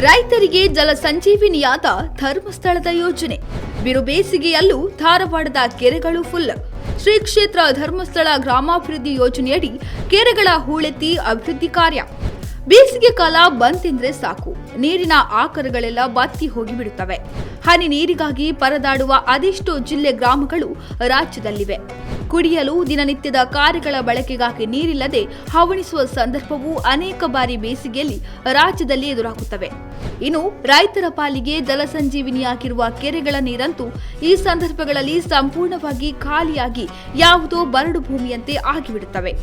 ರೈತರಿಗೆ ಜಲ ಸಂಜೀವಿನಿಯಾದ ಧರ್ಮಸ್ಥಳದ ಯೋಜನೆ. ಬಿರು ಬೇಸಿಗೆಯಲ್ಲೂ ಧಾರವಾಡದ ಕೆರೆಗಳು ಫುಲ್ ಶ್ರೀ ಕ್ಷೇತ್ರ ಧರ್ಮಸ್ಥಳ ಗ್ರಾಮಾಭಿವೃದ್ಧಿ ಯೋಜನೆಯಡಿ ಕೆರೆಗಳ ಹೂಳೆತ್ತಿ ಅಭಿವೃದ್ಧಿ ಕಾರ್ಯ. ಬೇಸಿಗೆ ಕಾಲ ಬಂತೆಂದ್ರೆ ಸಾಕು. ನೀರಿನ ಆಕರಗಳೆಲ್ಲ ಬತ್ತಿ ಹೋಗಿಬಿಡುತ್ತವೆ. ಹನಿ ನೀರಿಗಾಗಿ ಪರದಾಡುವ ಅದೆಷ್ಟೋ ಜಿಲ್ಲೆ ಗ್ರಾಮಗಳು ರಾಜ್ಯದಲ್ಲಿವೆ. ಕುಡಿಯಲು ದಿನನಿತ್ಯದ ಕಾರ್ಯಗಳ ಬಳಕೆಗಾಗಿ ನೀರಿಲ್ಲದೆ ಹವಣಿಸುವ ಸಂದರ್ಭವು ಅನೇಕ ಬಾರಿ ಬೇಸಿಗೆಯಲ್ಲಿ ರಾಜ್ಯದಲ್ಲಿ ಎದುರಾಗುತ್ತವೆ. ಇನ್ನು ರೈತರ ಪಾಲಿಗೆ ಜಲಸಂಜೀವಿನಿಯಾಗಿರುವ ಕೆರೆಗಳ ನೀರಂತೂ ಈ ಸಂದರ್ಭಗಳಲ್ಲಿ ಸಂಪೂರ್ಣವಾಗಿ ಖಾಲಿಯಾಗಿ ಯಾವುದೋ ಬರಡು ಭೂಮಿಯಂತೆ ಆಗಿಬಿಡುತ್ತವೆ.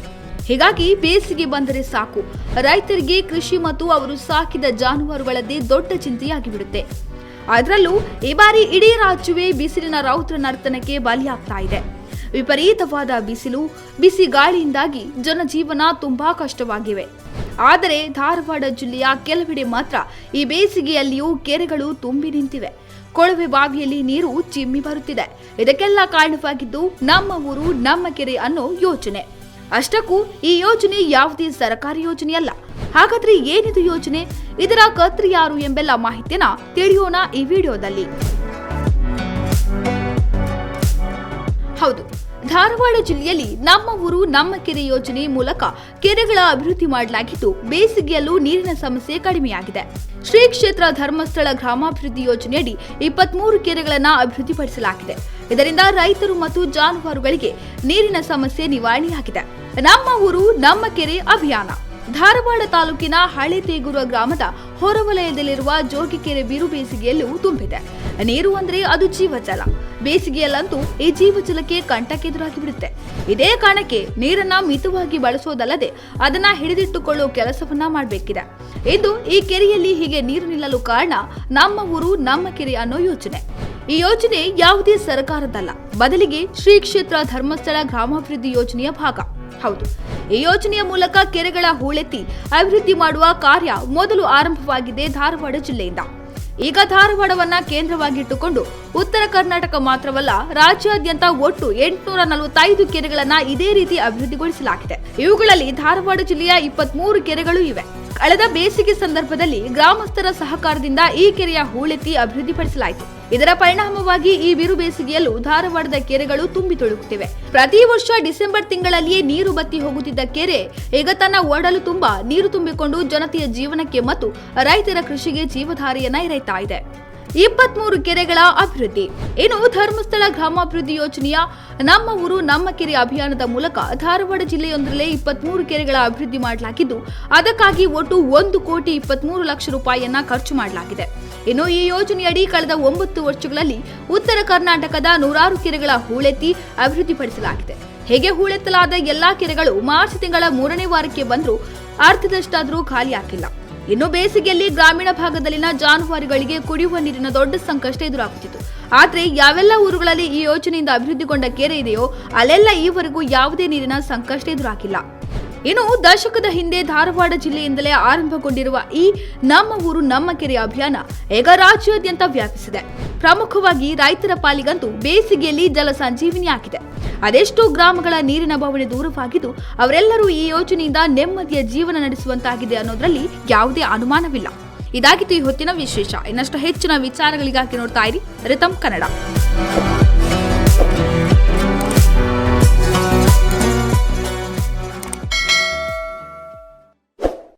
ಹೀಗಾಗಿ ಬೇಸಿಗೆ ಬಂದರೆ ಸಾಕು. ರೈತರಿಗೆ ಕೃಷಿ ಮತ್ತು ಅವರು ಸಾಕಿದ ಜಾನುವಾರುಗಳದ್ದೇ ದೊಡ್ಡ ಚಿಂತೆಯಾಗಿಬಿಡುತ್ತೆ. ಅದರಲ್ಲೂ ಈ ಬಾರಿ ಇಡೀ ರಾಜ್ಯವೇ ಬಿಸಿಲಿನ ರೌದ್ರ ನರ್ತನಕ್ಕೆ ಬಲಿಯಾಗ್ತಾ ಇದೆ. ವಿಪರೀತವಾದ ಬಿಸಿಲು, ಬಿಸಿ ಗಾಳಿಯಿಂದಾಗಿ ಜನಜೀವನ ತುಂಬಾ ಕಷ್ಟವಾಗಿವೆ. ಆದರೆ ಧಾರವಾಡ ಜಿಲ್ಲೆಯ ಕೆಲವೆಡೆ ಮಾತ್ರ ಈ ಬೇಸಿಗೆಯಲ್ಲಿಯೂ ಕೆರೆಗಳು ತುಂಬಿ ನಿಂತಿವೆ. ಕೊಳವೆ ಬಾವಿಯಲ್ಲಿ ನೀರು ಚಿಮ್ಮಿ ಬರುತ್ತಿದೆ. ಇದಕ್ಕೆಲ್ಲ ಕಾರಣವಾಗಿದ್ದು ನಮ್ಮ ಊರು ನಮ್ಮ ಕೆರೆ ಅನ್ನೋ ಯೋಜನೆ ಅಷ್ಟಕ್ಕೂ ಈ ಯೋಜನೆ ಯಾವುದೇ ಸರ್ಕಾರಿ ಯೋಜನೆಯಲ್ಲ. ಹಾಗಾದ್ರೆ ಏನಿದು ಯೋಜನೆ? ಇದರ ಕರ್ತೃ ಯಾರು ಎಂಬೆಲ್ಲ ಮಾಹಿತಿಯನ್ನ ತಿಳಿಯೋಣ ಈ ವಿಡಿಯೋದಲ್ಲಿ. ಹೌದು. ಧಾರವಾಡ ಜಿಲ್ಲೆಯಲ್ಲಿ ನಮ್ಮ ಊರು, ನಮ್ಮ ಕೆರೆ ಯೋಜನೆ ಮೂಲಕ ಕೆರೆಗಳ ಅಭಿವೃದ್ಧಿ ಮಾಡಲಾಗಿದ್ದು, ಬೇಸಿಗೆಯಲ್ಲೂ ನೀರಿನ ಸಮಸ್ಯೆ ಕಡಿಮೆಯಾಗಿದೆ. ಶ್ರೀ ಕ್ಷೇತ್ರ ಧರ್ಮಸ್ಥಳ ಗ್ರಾಮಾಭಿವೃದ್ಧಿ ಯೋಜನೆಯಡಿ ಇಪ್ಪತ್ಮೂರು ಕೆರೆಗಳನ್ನು ಅಭಿವೃದ್ಧಿಪಡಿಸಲಾಗಿದೆ. ಇದರಿಂದ ರೈತರು ಮತ್ತು ಜಾನುವಾರುಗಳಿಗೆ ನೀರಿನ ಸಮಸ್ಯೆ ನಿವಾರಣೆಯಾಗಿದೆ. ನಮ್ಮ ಊರು, ನಮ್ಮ ಕೆರೆ ಅಭಿಯಾನ. ಧಾರವಾಡ ತಾಲೂಕಿನ ಹಳೆ ತೇಗೂರ ಗ್ರಾಮದ ಹೊರವಲಯದಲ್ಲಿರುವ ಜೋಗಿಕೆರೆ ಬಿರು ಬೇಸಿಗೆಯಲ್ಲೂ ತುಂಬಿದೆ. ನೀರು ಅಂದ್ರೆ ಅದು ಜೀವಜಲ. ಬೇಸಿಗೆಯಲ್ಲಂತೂ ಈ ಜೀವಜಲಕ್ಕೆ ಕಂಟಕ್ಕೆದುರಾಗಿ ಬಿಡುತ್ತೆ. ಇದೇ ಕಾರಣಕ್ಕೆ ನೀರನ್ನ ಮಿತವಾಗಿ ಬಳಸೋದಲ್ಲದೆ ಅದನ್ನ ಹಿಡಿದಿಟ್ಟುಕೊಳ್ಳೋ ಕೆಲಸವನ್ನ ಮಾಡಬೇಕಿದೆ. ಇಂದು ಈ ಕೆರೆಯಲ್ಲಿ ಹೀಗೆ ನೀರು ನಿಲ್ಲಲು ಕಾರಣ ನಮ್ಮ ಊರು, ನಮ್ಮ ಕೆರೆ ಅನ್ನೋ ಯೋಜನೆ ಈ ಯೋಜನೆ ಯಾವುದೇ ಸರ್ಕಾರದಲ್ಲ ಬದಲಿಗೆ ಶ್ರೀ ಕ್ಷೇತ್ರ ಧರ್ಮಸ್ಥಳ ಗ್ರಾಮಾಭಿವೃದ್ಧಿ ಯೋಜನೆಯ ಭಾಗ. ಹೌದು. ಈ ಯೋಜನೆಯ ಮೂಲಕ ಕೆರೆಗಳ ಹೂಳೆತ್ತಿ ಅಭಿವೃದ್ಧಿ ಮಾಡುವ ಕಾರ್ಯ ಮೊದಲು ಆರಂಭವಾಗಿದೆ ಧಾರವಾಡ ಜಿಲ್ಲೆಯಿಂದ. ಈಗ ಧಾರವಾಡವನ್ನ ಕೇಂದ್ರವಾಗಿಟ್ಟುಕೊಂಡು ಉತ್ತರ ಕರ್ನಾಟಕ ಮಾತ್ರವಲ್ಲ, ರಾಜ್ಯಾದ್ಯಂತ ಒಟ್ಟು ಎಂಟುನೂರ ನಲವತ್ತೈದು ಕೆರೆಗಳನ್ನ ಇದೇ ರೀತಿ ಅಭಿವೃದ್ಧಿಗೊಳಿಸಲಾಗಿದೆ. ಇವುಗಳಲ್ಲಿ ಧಾರವಾಡ ಜಿಲ್ಲೆಯ ಇಪ್ಪತ್ಮೂರು ಕೆರೆಗಳು ಇವೆ. ಕಳೆದ ಬೇಸಿಗೆ ಸಂದರ್ಭದಲ್ಲಿ ಗ್ರಾಮಸ್ಥರ ಸಹಕಾರದಿಂದ ಈ ಕೆರೆಯ ಹೂಳೆತ್ತಿ ಅಭಿವೃದ್ಧಿಪಡಿಸಲಾಯಿತು. ಇದರ ಪರಿಣಾಮವಾಗಿ ಈ ಬಿರು ಬೇಸಿಗೆಯಲ್ಲೂ ಧಾರವಾಡದ ಕೆರೆಗಳು ತುಂಬಿ ತುಳುಕುತ್ತಿವೆ ಪ್ರತಿ ವರ್ಷ ಡಿಸೆಂಬರ್ ತಿಂಗಳಲ್ಲಿಯೇ ನೀರು ಬತ್ತಿ ಹೋಗುತ್ತಿದ್ದ ಕೆರೆ ಈಗ ತನ್ನ ಒಡಲು ತುಂಬಾ ನೀರು ತುಂಬಿಕೊಂಡು ಜನತೆಯ ಜೀವನಕ್ಕೆ ಮತ್ತು ರೈತರ ಕೃಷಿಗೆ ಜೀವಧಾರೆಯನ್ನ ಇರೈತಾ ಇದೆ. ಇಪ್ಪತ್ಮೂರು ಕೆರೆಗಳ ಅಭಿವೃದ್ಧಿ. ಇನ್ನು ಧರ್ಮಸ್ಥಳ ಗ್ರಾಮಾಭಿವೃದ್ಧಿ ಯೋಜನೆಯ ನಮ್ಮ ಊರು, ನಮ್ಮ ಕೆರೆ ಅಭಿಯಾನದ ಮೂಲಕ ಧಾರವಾಡ ಜಿಲ್ಲೆಯೊಂದರಲ್ಲೇ ಇಪ್ಪತ್ಮೂರು ಕೆರೆಗಳ ಅಭಿವೃದ್ಧಿ ಮಾಡಲಾಗಿದ್ದು, ಅದಕ್ಕಾಗಿ ಒಟ್ಟು ಒಂದು ಕೋಟಿ ಇಪ್ಪತ್ಮೂರು ಲಕ್ಷ ರೂಪಾಯಿಯನ್ನ ಖರ್ಚು ಮಾಡಲಾಗಿದೆ. ಇನ್ನು ಈ ಯೋಜನೆಯಡಿ ಕಳೆದ ಒಂಬತ್ತು ವರ್ಷಗಳಲ್ಲಿ ಉತ್ತರ ಕರ್ನಾಟಕದ ನೂರಾರು ಕೆರೆಗಳ ಹೂಳೆತ್ತಿ ಅಭಿವೃದ್ಧಿಪಡಿಸಲಾಗಿದೆ. ಹೇಗೆ ಹೂಳೆತ್ತಲಾದ ಎಲ್ಲಾ ಕೆರೆಗಳು ಮಾರ್ಚ್ ತಿಂಗಳ ಮೂರನೇ ವಾರಕ್ಕೆ ಬಂದರೂ ಅರ್ಧದಷ್ಟಾದರೂ ಖಾಲಿಯಾಗಿಲ್ಲ. ಇನ್ನು ಬೇಸಿಗೆಯಲ್ಲಿ ಗ್ರಾಮೀಣ ಭಾಗದಲ್ಲಿನ ಜಾನುವಾರುಗಳಿಗೆ ಕುಡಿಯುವ ನೀರಿನ ದೊಡ್ಡ ಸಂಕಷ್ಟ ಎದುರಾಗುತ್ತಿತ್ತು. ಆದರೆ ಯಾವೆಲ್ಲ ಊರುಗಳಲ್ಲಿ ಈ ಯೋಜನೆಯಿಂದ ಅಭಿವೃದ್ಧಿಗೊಂಡ ಕೆರೆ ಇದೆಯೋ ಅಲ್ಲೆಲ್ಲ ಈವರೆಗೂ ಯಾವುದೇ ನೀರಿನ ಸಂಕಷ್ಟ ಎದುರಾಗಿಲ್ಲ. ಇನ್ನು ದಶಕದ ಹಿಂದೆ ಧಾರವಾಡ ಜಿಲ್ಲೆಯಿಂದಲೇ ಆರಂಭಗೊಂಡಿರುವ ಈ ನಮ್ಮ ಊರು ನಮ್ಮ ಕೆರೆ ಅಭಿಯಾನ ಈಗ ರಾಜ್ಯಾದ್ಯಂತ ವ್ಯಾಪಿಸಿದೆ. ಪ್ರಮುಖವಾಗಿ ರೈತರ ಪಾಲಿಗಂತೂ ಬೇಸಿಗೆಯಲ್ಲಿ ಜಲ ಸಂಜೀವಿನಿಯಾಗಿದೆ ಅದೆಷ್ಟೋ ಗ್ರಾಮಗಳ ನೀರಿನ ಬವಣೆ ದೂರವಾಗಿದ್ದು ಅವರೆಲ್ಲರೂ ಈ ಯೋಜನೆಯಿಂದ ನೆಮ್ಮದಿಯ ಜೀವನ ನಡೆಸುವಂತಾಗಿದೆ ಅನ್ನೋದ್ರಲ್ಲಿ ಯಾವುದೇ ಅನುಮಾನವಿಲ್ಲ. ಇದಾಗಿತ್ತು ಈ ಹೊತ್ತಿನ ವಿಶೇಷ. ಇನ್ನಷ್ಟು ಹೆಚ್ಚಿನ ವಿಚಾರಗಳಿಗಾಗಿ ನೋಡ್ತಾ ಇರಿ ರಿತಮ್ ಕನ್ನಡ.